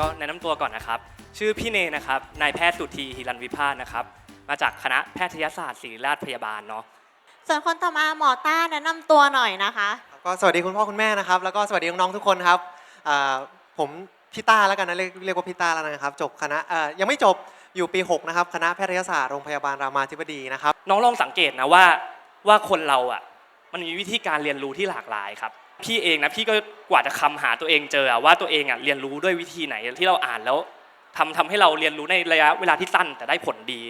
ก็แนะนำตัวก่อนนะครับ ชื่อพี่เนนะครับ นายแพทย์สุธีฮิรันวิพาสนะครับ มาจากคณะแพทยศาสตร์ศิริราชพยาบาลเนาะ ส่วนคนต่อมาหมอต้าแนะนำตัวหน่อยนะคะ ก็สวัสดีคุณพ่อคุณแม่นะครับ แล้วก็สวัสดีน้องๆทุกคนครับอ่าผมพี่ต้าแล้วกันนะเรียกเรียกว่าพี่ต้าแล้วนะครับ จบคณะเอ่อยังไม่จบอยู่ปี 6 นะครับ คณะแพทยศาสตร์โรงพยาบาลรามาธิบดีนะครับ น้องลองสังเกตนะว่าว่าคนเราอะ มันมีวิธีการเรียนรู้ที่หลากหลายครับ พี่เองนะพี่ก็กว่าจะคำหาตัวเองเจออะว่าตัวเองอะเรียนรู้ด้วยวิธีไหนที่เราอ่านแล้วทำทำให้เราเรียนรู้ในระยะเวลาที่สั้นแต่ได้ผลดี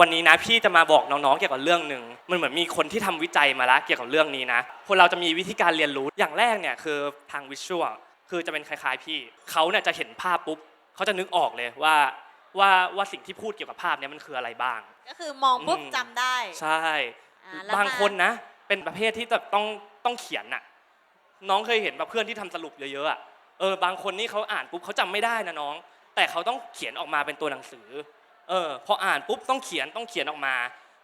วันนี้นะพี่จะมาบอกน้องๆเกี่ยวกับเรื่องหนึ่งมันเหมือนมีคนที่ทำวิจัยมาแล้วเกี่ยวกับเรื่องนี้นะคนเราจะมีวิธีการเรียนรู้อย่างแรกเนี่ยคือทางวิชวลคือจะเป็นคล้ายๆพี่เขาเนี่ยจะเห็นภาพปุ๊บเขาจะนึกออกเลยว่าว่าว่าสิ่งที่พูดเกี่ยวกับภาพเนี่ยมันคืออะไรบ้าง ก็คือมองปุ๊บอืมจำได้ ใช่อ่าแล้วบางมาคนนะ เป็นประเภทที่แบบต้องต้องเขียนน่ะ น้องเคยเห็นแบบเพื่อนที่ทำสรุปเยอะๆอะเออบางคนนี่เขาอ่านปุ๊บเขาจำไม่ได้นะน้อง แต่เขาต้องเขียนออกมาเป็นตัวหนังสือเออพออ่านปุ๊บต้องเขียนต้องเขียนออกมา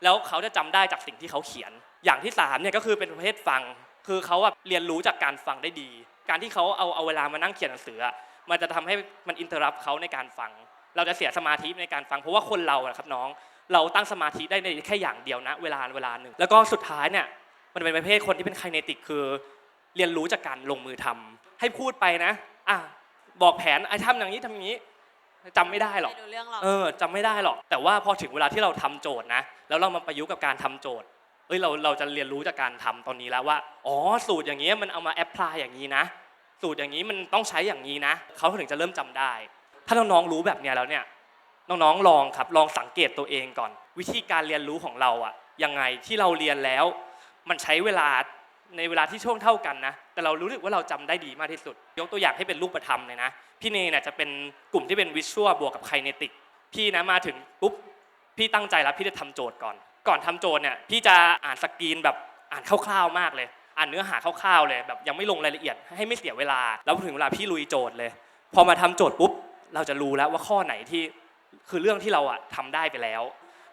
แล้วเขาจะจำได้จากสิ่งที่เขาเขียน อย่างที่สามเนี่ยก็คือเป็นประเภทฟัง คือเขาอะเรียนรู้จากการฟังได้ดี การที่เขาเอาเอาเวลามานั่งเขียนหนังสืออะมันจะทำให้มันอินเตอร์รับเขาในการฟัง เราจะเสียสมาธิในการฟังเพราะว่าคนเราอะครับน้อง เราตั้งสมาธิได้ในแค่อย่างเดียวนะ เวลาเวลาหนึ่งแล้วก็สุดท้ายเนี่ยมันเป็นประเภทคนที่เป็นไคเนติกคือ เรียนรู้จากการลงมือทำให้พูดไปนะอะบอกแผนไอ้ทำอย่างนี้ทำอย่างนี้จำไม่ได้หรอกไม่รู้เรื่องหรอกเออจำไม่ได้หรอก แต่ว่าพอถึงเวลาที่เราทำโจทย์นะ แล้วเรามาประยุกต์กับการทำโจทย์ เอ้ยเราเราจะเรียนรู้จากการทำตอนนี้แล้วว่า อ๋อสูตรอย่างนี้ยมันเอามาแอพพลายอย่างนี้นะ สูตรอย่างนี้มันต้องใช้อย่างนี้นะ เขาถึงจะเริ่มจำได้ ถ้าน้องๆรู้แบบเนี้ยแล้วเนี่ย น้องๆลองครับ ลองสังเกตตัวเองก่อน วิธีการเรียนรู้ของเราอะยังไงที่เราเรียนแล้ว มันใช้เวลา ในเวลาที่ช่วงเท่ากันนะ แต่เรารู้สึกว่าเราจำได้ดีมากที่สุด ยกตัวอย่างให้เป็นรูปธรรมเลยนะ พี่เนเนี่ยจะเป็นกลุ่มที่เป็นวิชวลบวกกับไคเนติก พี่นะมาถึงปุ๊บ พี่ตั้งใจแล้วพี่จะทำโจทย์ก่อน ก่อนทำโจทย์เนี่ย พี่จะอ่านสกรีนแบบอ่านคร่าวๆมากเลย อ่านเนื้อหาคร่าวๆเลยแบบยังไม่ลงรายละเอียดให้ไม่เสียเวลา แล้วถึงเวลาพี่ลุยโจทย์เลย พอมาทำโจทย์ปุ๊บ เราจะรู้แล้วว่าข้อไหนที่คือเรื่องที่เราอะทำได้ไปแล้ว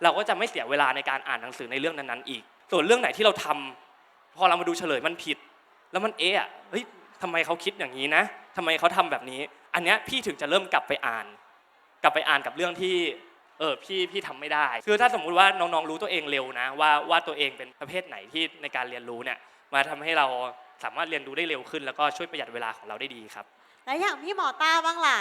เราก็จะไม่เสียเวลาในการอ่านหนังสือในเรื่องนั้นๆอีก ส่วนเรื่องไหนที่เราทำ พอเรามาดูเฉลยมันผิด แล้วมันเอะอะเฮ้ยทำไมเขาคิดอย่างนี้นะทำไมเขาทำแบบนี้ อันเนี้ยพี่ถึงจะเริ่มกลับไปอ่าน กลับไปอ่านกับเรื่องที่เออพี่พี่ทำไม่ได้ คือถ้าสมมุติว่าน้องๆรู้ตัวเองเร็วนะ ว่าว่าตัวเองเป็นประเภทไหนที่ในการเรียนรู้เนี่ยมาทำให้เราสามารถเรียนรู้ได้เร็วขึ้น แล้วก็ช่วยประหยัดเวลาของเราได้ดีครับ แล้วอย่างพี่หมอต้าบ้างล่ะ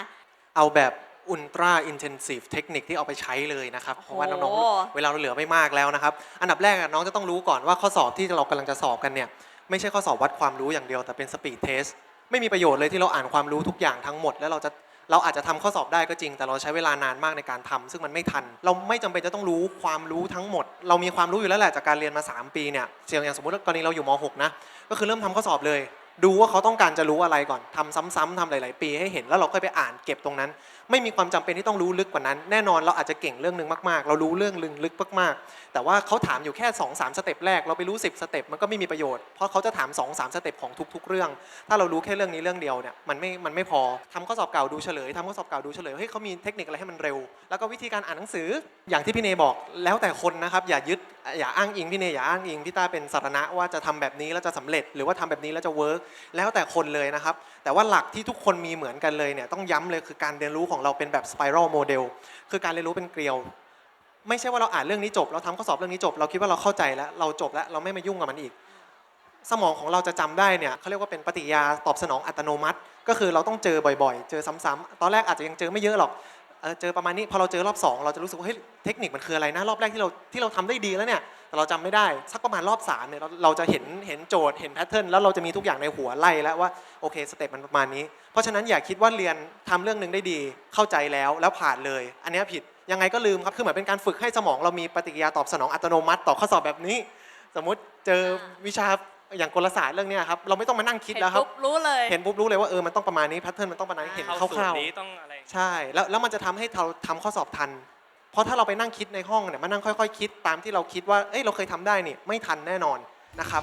เอาแบบ อุลตร้าอินเทนซีฟเทคนิคที่เอาไปใช้เลยนะครับเพราะว่าน้องโอ้โหๆเวลาเราเหลือไม่มากแล้วนะครับ อันดับแรกอะน้องจะต้องรู้ก่อนว่าข้อสอบที่เรากำลังจะสอบกันเนี่ยไม่ใช่ข้อสอบวัดความรู้อย่างเดียวแต่เป็นสปีดเทสไม่มีประโยชน์เลยที่เราอ่านความรู้ทุกอย่างทั้งหมด แล้วเราจะเราอาจจะทำข้อสอบได้ก็จริง แต่เราใช้เวลานานมากในการทำซึ่งมันไม่ทัน เราไม่จำเป็นจะต้องรู้ความรู้ทั้งหมด เรามีความรู้อยู่แล้วแหละจากการเรียนมา 3 ปีเนี่ยอย่างสมมติว่ากรณีเราอยู่ม .6 นะก็คือเริ่มทำข้อสอบเลย ดูว่าเขาต้องการจะรู้อะไรก่อนทำซ้ำๆทำหลาย ๆ ปีให้เห็นแล้วเราก็ไปอ่านเก็บตรงนั้น ไม่มีความจำเป็นที่ต้องรู้ลึกกว่านั้น แน่นอนเราอาจจะเก่งเรื่องหนึ่งมาก ๆ เรารู้เรื่องลึงลึกมาก ๆ แต่ว่าเขาถามอยู่แค่2 3สสเต็ปแรกเราไปรู้ 10 สเต็ปมันก็ไม่มีประโยชน์เพราะเขาจะถาม2 3สสเต็ปของทุก ๆ เรื่อง ถ้าเรารู้แค่เรื่องนี้เรื่องเดียวเนี่ยมันไม่มันไม่พอทำข้อสอบเก่าดูเฉลยทำข้อสอบเก่าดูเฉลยเฮ้ยเขามีเทคนิคอะไรให้มันเร็ว แล้วก็วิธีการอ่านหนังสืออย่างที่พี่เนบอกแล้วแต่คนนะครับอย่ายึด อย่าอ้างอิงพี่เนอย่าอ้างอิงพี่ต้าเป็นสารณะว่าจะทำแบบนี้แล้วจะสำเร็จ หรือว่าทำแบบนี้แล้วจะเวิร์กแล้วแต่คนเลยนะครับ แต่ว่าหลักที่ทุกคนมีเหมือนกันเลยเนี่ยต้องย้ำเลยคือการเรียนรู้ของเราเป็นแบบ spiral model คือการเรียนรู้เป็นเกลียว ไม่ใช่ว่าเราอ่านเรื่องนี้จบ เราทำข้อสอบเรื่องนี้จบ เราคิดว่าเราเข้าใจแล้วเราจบแล้วเราไม่มายุ่งกับมันอีก สมองของเราจะจำได้เนี่ยเขาเรียกว่าเป็นปฏิยาตอบสนองอัตโนมัติ ก็คือเราต้องเจอบ่อย ๆ เจอซ้ำๆตอนแรกอาจจะยังเจอไม่เยอะหรอก เออเจอประมาณนี้พอเราเจอรอบสองเราจะรู้สึกว่าเฮ้ยเทคนิคมันคืออะไรนะรอบแรกที่เราที่เราทำได้ดีแล้วเนี่ยแต่เราจำไม่ได้สักประมาณรอบสามเนี่ยเราเราจะเห็นเห็นโจทย์เห็นแพทเทิร์นแล้วเราจะมีทุกอย่างในหัวไล่แล้วว่าโอเคสเต็ปมันประมาณนี้ เพราะฉะนั้นอย่าคิดว่าเรียนทำเรื่องหนึ่งได้ดีเข้าใจแล้วแล้วผ่านเลย อันเนี้ยผิดยังไงก็ลืมครับคือเหมือนเป็นการฝึกให้สมองเรามีปฏิกิริยาตอบสนองอัตโนมัติต่อข้อสอบแบบนี้ สมมุติเจอวิชา อย่างกลศาสตร์เรื่องเนี้ยครับเราไม่ต้องมานั่งคิดเห็นแล้วครับปุ๊บรู้เลย เห็นปุ๊บรู้เลยว่าเออมันต้องประมาณนี้แพทเทิร์นมันต้องประมาณนี้เห็นคเข้าสูตร่ารวนี้ต้องอะไร ๆใช่แล้วแล้วมันจะทำให้เราทำข้อสอบทัน เพราะถ้าเราไปนั่งคิดในห้องเนี่ยมานั่งค่อยๆคิดตามที่เราคิดว่าเอ้ยเราเคยทำได้นี่ไม่ทันแน่นอนนะครับ